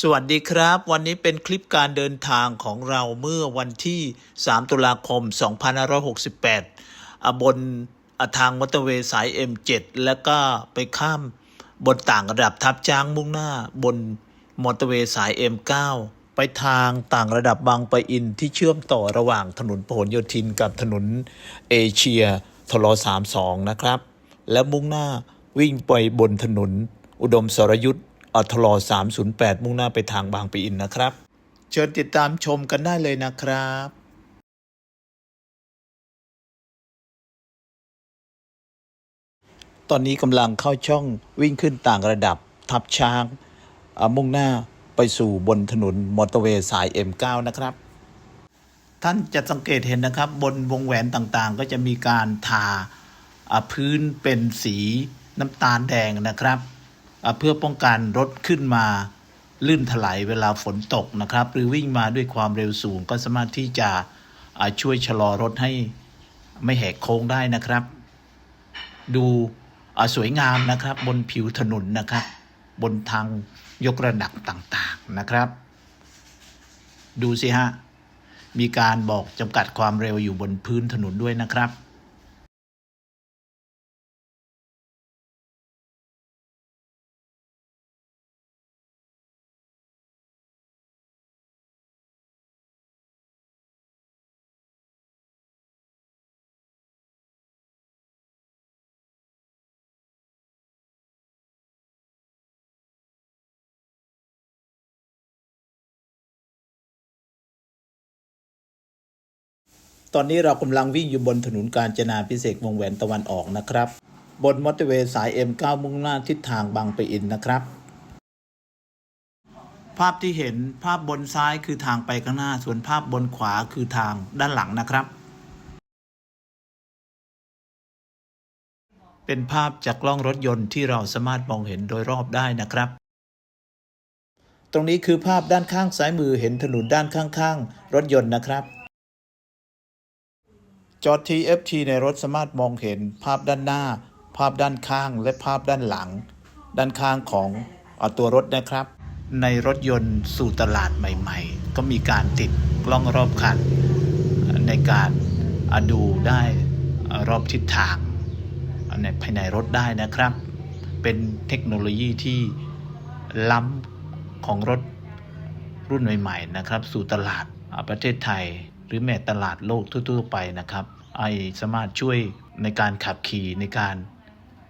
สวัสดีครับ วันนี้เป็นคลิปการเดินทางของเราเมื่อวันที่ 3 ตุลาคม 2568 บนทางมอเตอร์เวย์สาย M7 แล้วก็ไปข้ามบนต่างระดับทับจ้างมุ่งหน้าบนมอเตอร์เวย์สาย M9 ไปทางต่างระดับบางปะอินที่เชื่อมต่อระหว่างถนนพหลโยธินกับถนนเอเชียทล32นะครับ และมุ่งหน้าวิ่งไปบนถนนอุดมสรยุทธ์ อทล308 มุ่งหน้าไปทางบางปะอินนะครับ เชิญติดตามชมกันได้เลยนะครับตอนนี้กำลังเข้าช่องวิ่งขึ้นต่างระดับ ทับช้างอมุ่งหน้าไปสู่บนถนนมอเตอร์เวย์สาย M9 นะครับ ท่านจะสังเกตเห็นนะครับ บนวงแหวนต่างๆ ก็จะมีการทาพื้นเป็นสีน้ำตาลแดงนะครับ เพื่อป้องกันรถขึ้นมาลื่นถลายเวลาฝนตกนะครับ หรือวิ่งมาด้วยความเร็วสูงก็สามารถที่จะช่วยชะลอรถให้ไม่แหกโค้งได้นะครับ ดูสวยงามนะครับบนผิวถนนนะครับ บนทางยกระดับต่างๆนะครับ ดูสิฮะมีการบอกจำกัดความเร็วอยู่บนพื้นถนนด้วยนะครับ ตอนนี้เรากำลังวิ่งอยู่บนถนนกาญจนาพิเศษวงแหวนตะวันออกนะครับ บนมอเตอร์เวย์สาย M9 มุ่งหน้าทิศทางบางปะอินนะครับ ภาพที่เห็นภาพบนซ้ายคือทางไปข้างหน้า ส่วนภาพบนขวาคือทางด้านหลังนะครับ เป็นภาพจากกล้องรถยนต์ที่เราสามารถมองเห็นโดยรอบได้นะครับตรงนี้คือภาพด้านข้างซ้ายมือเห็นถนนด้านข้างๆ รถยนต์นะครับ จอ TFT ในรถสามารถมองเห็นภาพด้านหน้า ภาพด้านข้าง และภาพด้านหลัง ด้านข้างของอตัวรถนะครับ ในรถยนต์สู่ตลาดใหม่ ๆ ก็มีการติดกล้องรอบคัน ในการอะดูได้รอบทิศทางในภายในรถได้นะครับ เป็นเทคโนโลยีที่ล้ำของรถรุ่นใหม่ ๆ นะครับ สู่ตลาดประเทศไทย หรือแม้ตลาดโลกทั่วๆไปนะครับไอสามารถช่วยในการขับขี่ในการ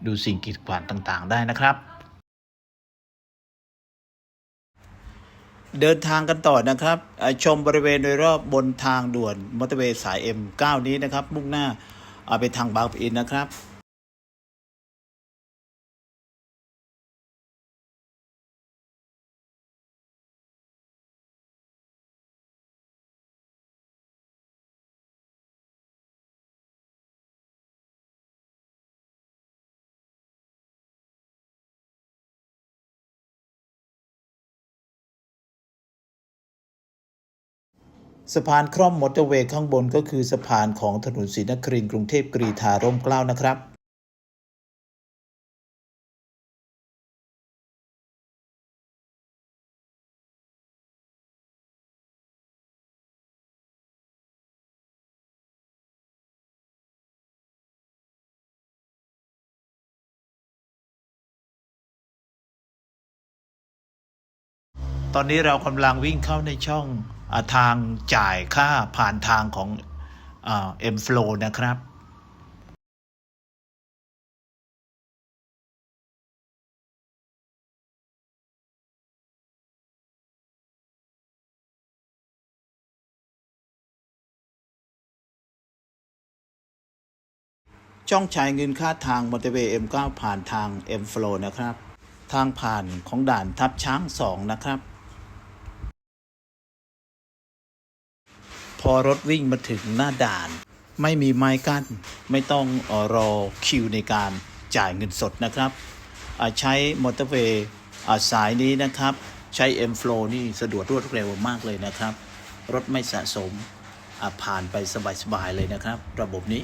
ดูสิ่งกีดขวางต่างๆ ได้นะครับ เดินทางกันต่อนะครับ ชมบริเวณโดยรอบบนทางด่วนมอเตอร์เวย์สาย M9 นี้นะครับ มุ่งหน้าอ่าไปทางบางปะอินนะครับ สะพานคร่อมมอเตอร์เวย์ข้างบนก็คือสะพานของถนนศรีนครินทร์กรุงเทพกรีฑาร่มเกล้านะครับตอนนี้เรากำลังวิ่งเข้าในช่อง ทางจ่ายค่าผ่านทางของเอ็มฟลนะครับช่องจ่ายเงินค่าทางมอเตอร์เวย์ M9 ผ่านทาง M Flow นะครับ ทางผ่านของด่านทับช้าง 2 นะครับ อรถวิ่งมาถึงหน้าด่าน ไม่มีไม้กั้น ไม่ต้องอรอคิวในการจ่ายเงินสดนะครับ ใช้มอเตอร์เวย์สายนี้นะครับ ใช้ M Flow นี่สะดวกรวดเร็วมากเลยนะครับ รถไม่สะสมผ่านไปสบายๆเลยนะครับ ระบบนี้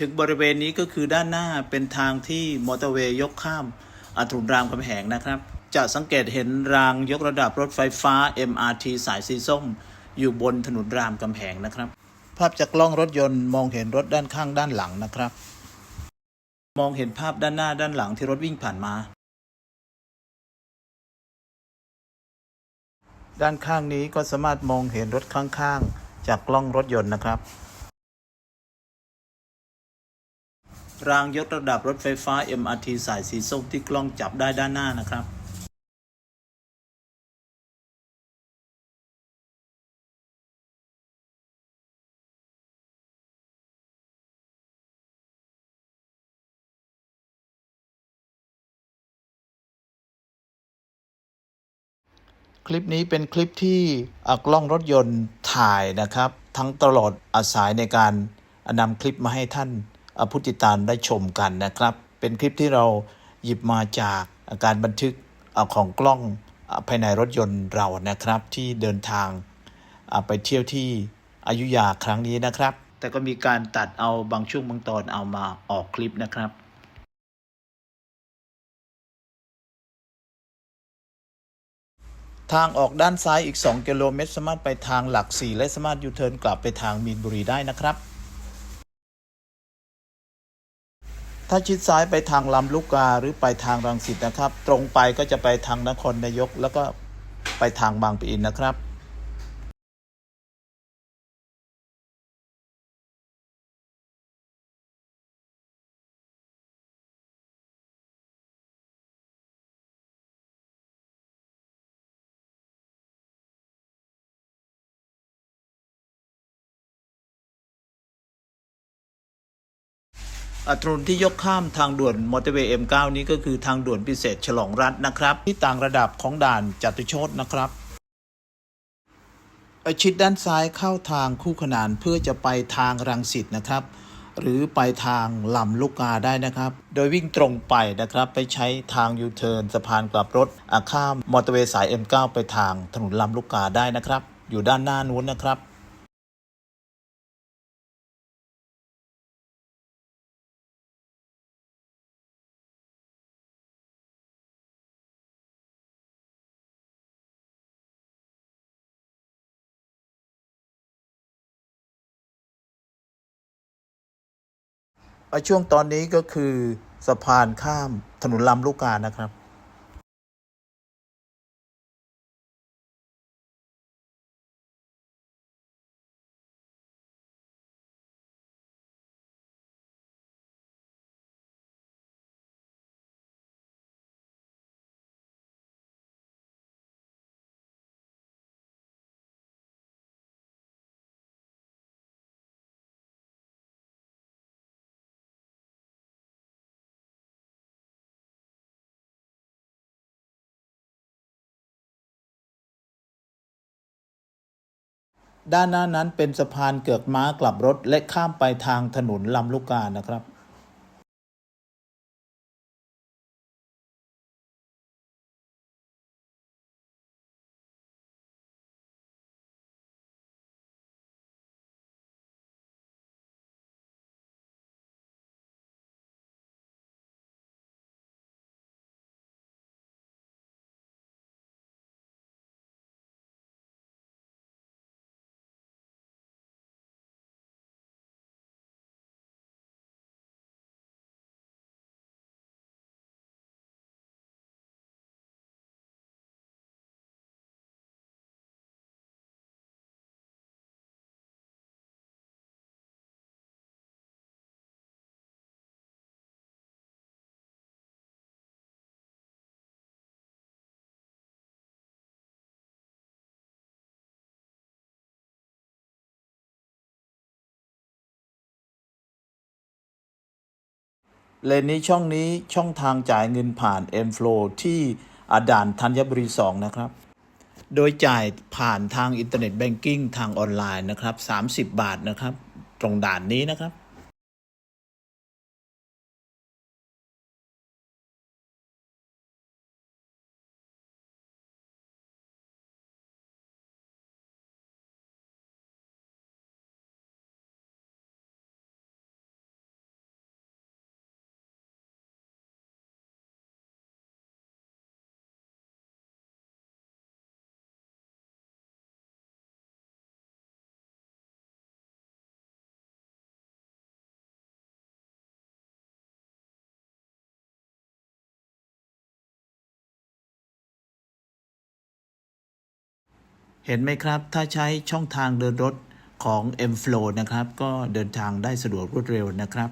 ถึงบริเวณนี้ก็คือด้านหน้าเป็นทางที่มอเตอร์เวย์ยกข้ามอาถนนรามคำแหงนะครับ จะสังเกตเห็นรางยกระดับรถไฟฟ้า MRT สายสีส้ม อยู่บนถนนรามคำแหงนะครับ ภาพจากกล้องรถยนต์มองเห็นรถด้านข้างด้านหลังนะครับ มองเห็นภาพด้านหน้าด้านหลังที่รถวิ่งผ่านมา ด้านข้างนี้ก็สามารถมองเห็นรถข้างๆ จากกล้องรถยนต์นะครับ รางยกระดับรถไฟฟ้า MRT สายสีส้มที่กล้องจับได้ด้านหน้านะครับคลิปนี้เป็นคลิปที่อะกล้องรถยนต์ถ่ายนะครับ ทั้งตลอดอาสายในการนำคลิปมาให้ท่าน ผู้ติดตามได้ชมกันนะครับ เป็นคลิปที่เราหยิบมาจากการบันทึกของกล้องภายในรถยนต์เรานะครับ ที่เดินทางไปเที่ยวที่อยุยาครั้งนี้นะครับ แต่ก็มีการตัดเอาบางช่วงบางตอนเอามาออกคลิปนะครับทางออกด้านซ้ายอีก 2 กิโลเมตร สามารถไปทางหลัก 4 และสามารถยูเทิร์นกลับไปทางมีนบุรีได้นะครับ ถ้าชิดซ้ายไปทางลำลูกกาหรือไปทางรังสิตนะครับ ตรงไปก็จะไปทางนครนายก แล้วก็ไปทางบางปะอินนะครับ อัตรุนที่ยกข้ามทางด่วนมอเตอร์เวย์ M9 นี้ก็คือทางด่วนพิเศษฉลองรัฐนะครับ ที่ต่างระดับของด่านจตุโชตนะครับชิดด้านซ้ายเข้าทางคู่ขนานเพื่อจะไปทางรังสิตนะครับ หรือไปทางลำลูกกาได้นะครับ โดยวิ่งตรงไปนะครับ ไปใช้ทางยูเทิร์นสะพานกลับรถอะข้ามมอเตอร์เวย์สาย M9 ไปทางถนนลำลูกกาได้นะครับ อยู่ด้านหน้านู้นนะครับ ช่วงตอนนี้ก็คือสะพานข้ามถนนลำลูกกานะครับ ด้านหน้านั้นเป็นสะพานเกือกม้ากลับรถและข้ามไปทางถนนลำลูกกานะครับ เลนนี้ช่องนี้ช่องทางจ่ายเงินผ่าน M Flow ที่อาด่านธัญบุรี 2 นะครับ โดยจ่ายผ่านทางอินเทอร์เน็ตแบงกิ้งทางออนไลน์นะครับ 30 บาทนะครับ ตรงด่านนี้นะครับ เห็นไหมครับ ถ้าใช้ช่องทางเดินรถของ M Flow นะครับ ก็เดินทางได้สะดวกรวดเร็วนะครับ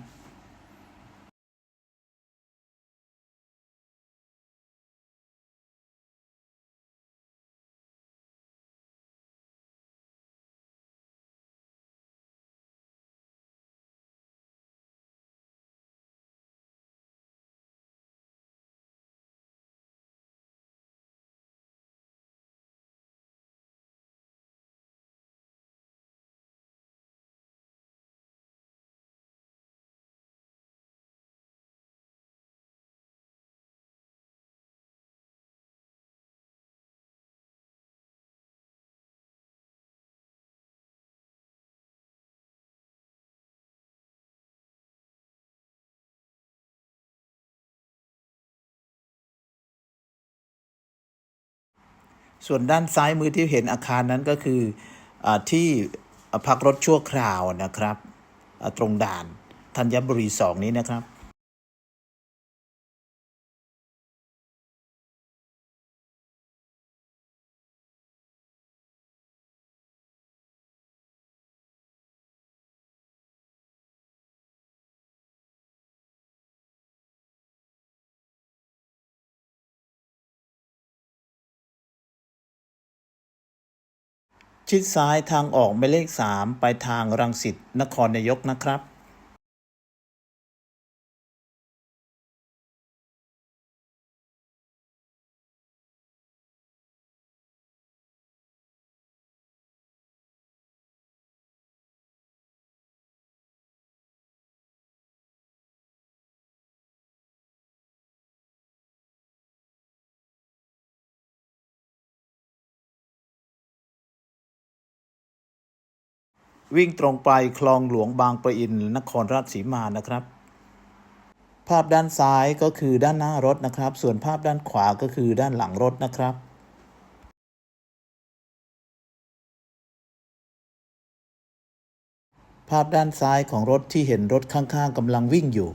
ส่วนด้านซ้ายมือที่เห็นอาคารนั้นก็คืออที่พักรถชั่วคราวนะครับ ตรงด่านธัญบุรีสองนี้นะครับ ชิดซ้ายทางออกหมายเลข 3 ไปทางรังสิตนครนายกนะครับ วิ่งตรงไปคลองหลวงบางปะอินนครราชสีมานะครับ ภาพด้านซ้ายก็คือด้านหน้ารถนะครับ ส่วนภาพด้านขวาก็คือด้านหลังรถนะครับภาพด้านซ้ายของรถที่เห็นรถข้างๆกำลังวิ่งอยู่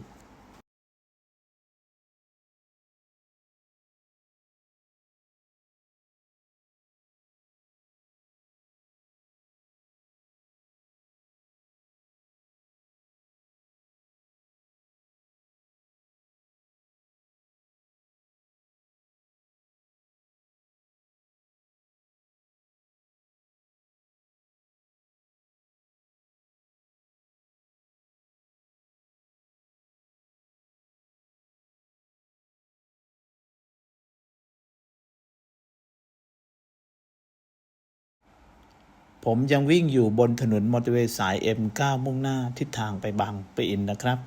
ผมยังวิ่งอยู่บนถนนมอเตอร์เวย์สาย M9 มุ่งหน้าทิศทางไปบางปะอินนะครับ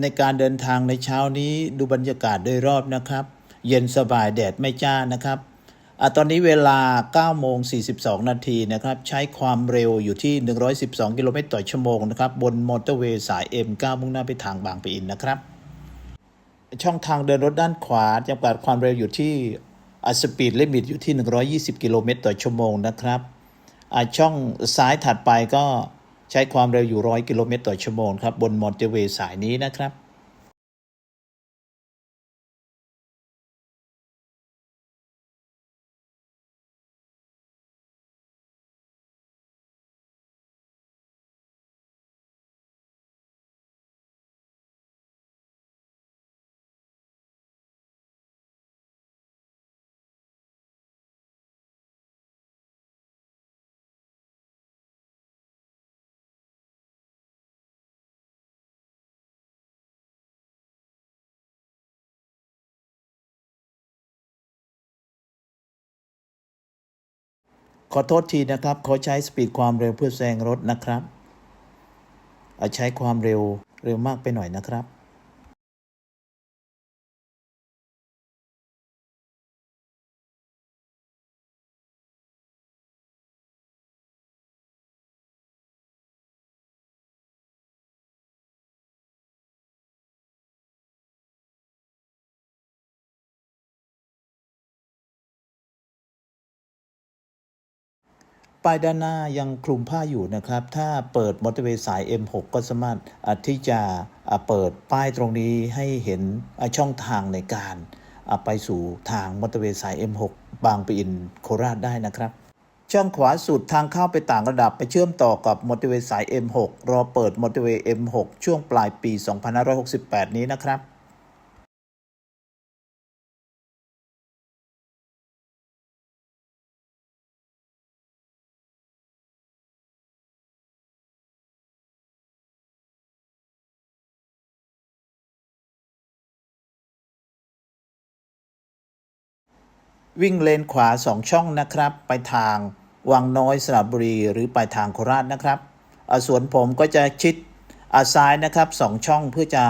ในการเดินทางในเช้านี้ดูบรรยากาศโดยรอบนะครับ เย็นสบายแดดไม่จ้านะครับอตอนนี้เวลา9โมง42 นาทีนะครับ ใช้ความเร็วอยู่ที่ 112 กิโลเมตรต่อชั่วโมงนะครับ บนมอเตอร์เวย์สาย M9 มุ่งหน้าไปทางบางปะอินนะครับ ช่องทางเดินรถด้านขวาจำกัดความเร็วอยู่ที่สปีดลิมิตอยู่ที่ 120 กิโลเมตรต่อชั่วโมงนะครับช่องซ้ายถัดไปก็ ใช้ความเร็วอยู่ 100 กิโลเมตรต่อชั่วโมงครับบนมอเตอร์เวย์สายนี้นะครับ ขอโทษทีนะครับขอใช้สปีดความเร็วเพื่อแซงรถนะครับอะใช้ความเร็วเร็วมากไปหน่อยนะครับ ป้ายด้านหน้ายังคลุมผ้าอยู่นะครับ ถ้าเปิดมอเตอร์เวย์สาย M6 ก็สามารถอะที่จะเปิดป้ายตรงนี้ให้เห็นช่องทางในการไปสู่ทางมอเตอร์เวย์สาย M6 บางปะอินโคราชได้นะครับ ช่องขวาสุดทางเข้าไปต่างระดับไปเชื่อมต่อกับมอเตอร์เวย์สาย M6 รอเปิดมอเตอร์เวย์ M6 ช่วงปลายปี 2568 นี้นะครับ วิ่งเลนขวา 2 ช่องนะครับ ไปทางวังน้อยสระบุรีหรือไปทางโคราชนะครับอส่วนผมก็จะชิดอาซ้ายนะครับ2ช่องเพื่อจะ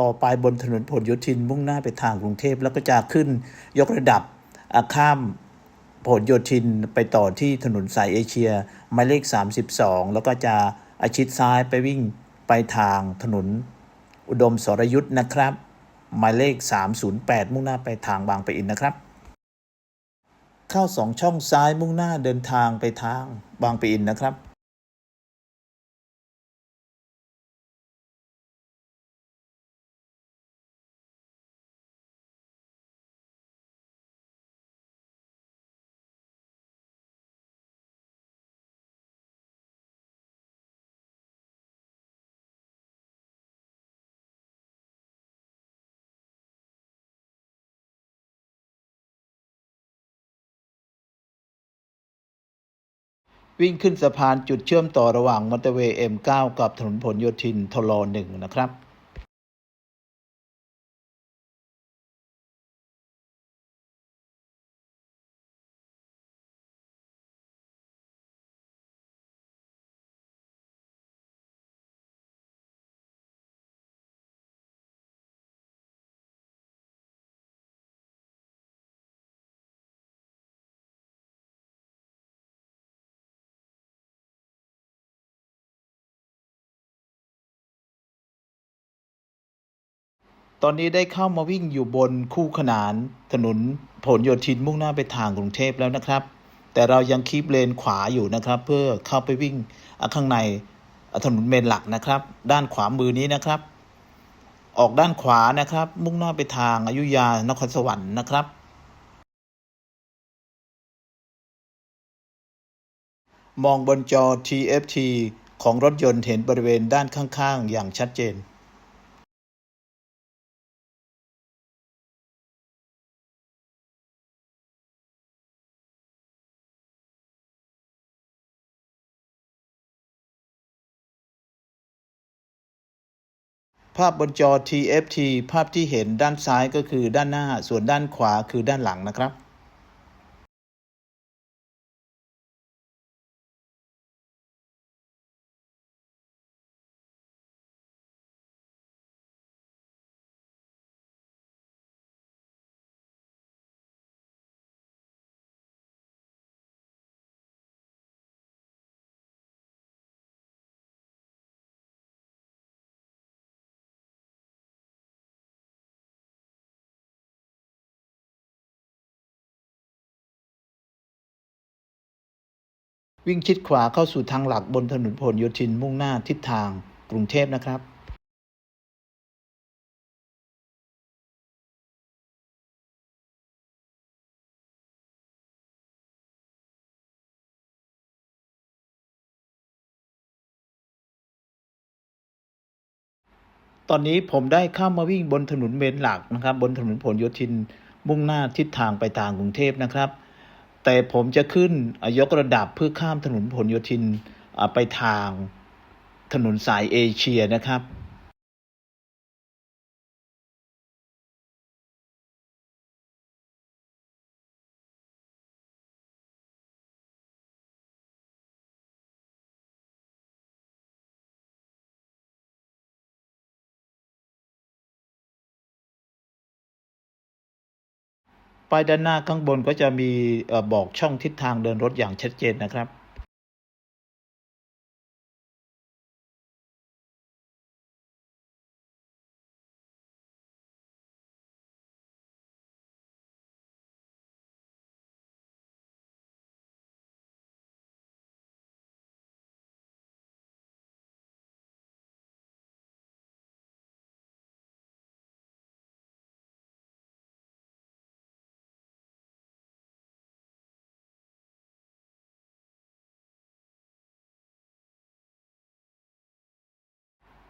ต่อไปบนถนนผลโยธินมุ่งหน้าไปทางกรุงเทพแล้วก็จะขึ้นยกระดับข้ามผลโยธินไปต่อที่ถนนสายเอเชียหมายเลข 32 แล้วก็จะอาชิดซ้ายไปวิ่งไปทางถนนอุดมสรยุทธ์นะครับ หมายเลข 308 มุ่งหน้าไปทางบางปะอินนะครับ เข้าสองช่องซ้ายมุ่งหน้าเดินทางไปทางบางปะอินนะครับ วิ่งขึ้นสะพานจุดเชื่อมต่อระหว่างมอเตอร์เวย์ M9 กับถนนผลโยธินทลหนึ่งนะครับ ตอนนี้ได้เข้ามาวิ่งอยู่บนคู่ขนานถนนผลโยธินมุ่งหน้าไปทางกรุงเทพแล้วนะครับ แต่เรายังคีบเลนขวาอยู่นะครับ เพื่อเข้าไปวิ่งอ่ข้างในถนนเมนหลักนะครับ ด้านขวามือนี้นะครับ ออกด้านขวานะครับ มุ่งหน้าไปทางอายุยานครสวรรค์นะครับ มองบนจอ TFT ของรถยนต์เห็นบริเวณด้านข้างๆ อย่างชัดเจน ภาพบนจอ TFT ภาพที่เห็นด้านซ้ายก็คือด้านหน้า ส่วนด้านขวาคือด้านหลังนะครับ วิ่งชิดขวาเข้าสู่ทางหลักบนถนนพหลโยธินมุ่งหน้าทิศทางกรุงเทพนะครับตอนนี้ผมได้เข้ามาวิ่งบนถนนเมนหลักนะครับ บนถนนพหลโยธินมุ่งหน้าทิศทางไปทางกรุงเทพนะครับ แต่ผมจะขึ้นยกระดับเพื่อข้ามถนนผลโยธินไปทางถนนสายเอเชียนะครับ ป้ายด้านหน้าข้างบนก็จะมีบอกช่องทิศทางเดินรถอย่างชัดเจนนะครับ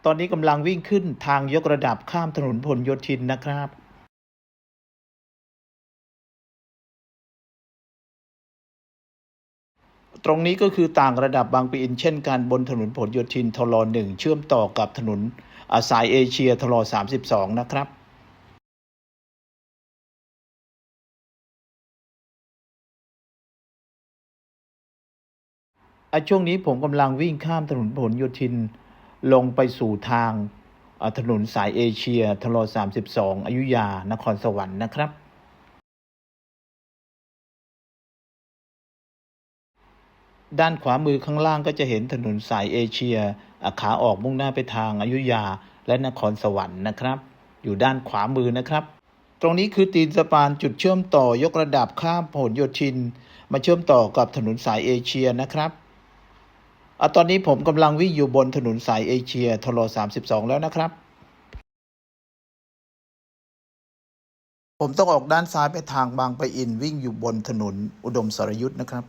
ตอนนี้กำลังวิ่งขึ้นทางยกระดับข้ามถนนพหลโยธินนะครับตรงนี้ก็คือต่างระดับบางปะอินเช่นกันบนถนนพหลโยธินทลหนึ่งเชื่อมต่อกับถนนอาสายเอเชียทลสามสิบสองนะครับ ช่วงนี้ผมกำลังวิ่งข้ามถนนพหลโยธิน ลงไปสู่ทางถนนสายเอเชียทล32 อยุยานครสวรรค์นะครับ ด้านขวามือข้างล่างก็จะเห็นถนนสายเอเชียขาออกมุ่งหน้าไปทางอายุยาและนครสวรรค์นะครับ อยู่ด้านขวามือนะครับ ตรงนี้คือตีนสะพานจุดเชื่อมต่อยกระดับข้ามพหลโยธิน มาเชื่อมต่อกับถนนสายเอเชียนะครับ อะตอนนี้ผมกำลังวิ่งอยู่บนถนนสายเอเชียทล32 แล้วนะครับ ผมต้องออกด้านซ้ายไปทางบางปะอินวิ่งอยู่บนถนนอุดมสรยุทธ์นะครับ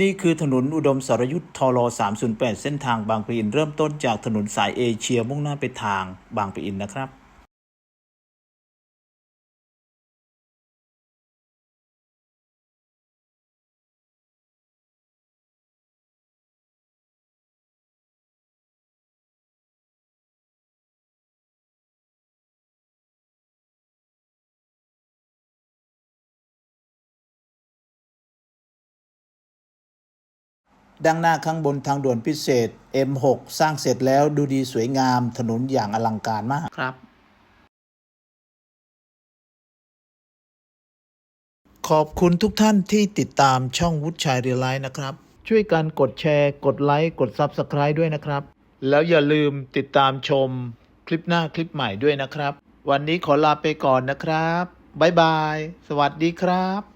นี่คือถนนอุดมสรยุทธ์ทล308 เส้นทางบางปะอิน เริ่มต้นจากถนนสายเอเชียมุ่งหน้าไปทางบางปะอินนะครับ ดังหน้าข้างบนทางด่วนพิเศษ M6 สร้างเสร็จแล้วดูดีสวยงามถนนอย่างอลังการมากครับ ขอบคุณทุกท่านที่ติดตามช่องวุฒิชัยเรียลไลน์นะครับ ช่วยกันกดแชร์ กดไลค์ กด Subscribe ด้วยนะครับ แล้วอย่าลืมติดตามชมคลิปหน้าคลิปใหม่ด้วยนะครับ วันนี้ขอลาไปก่อนนะครับบ๊ายบาย สวัสดีครับ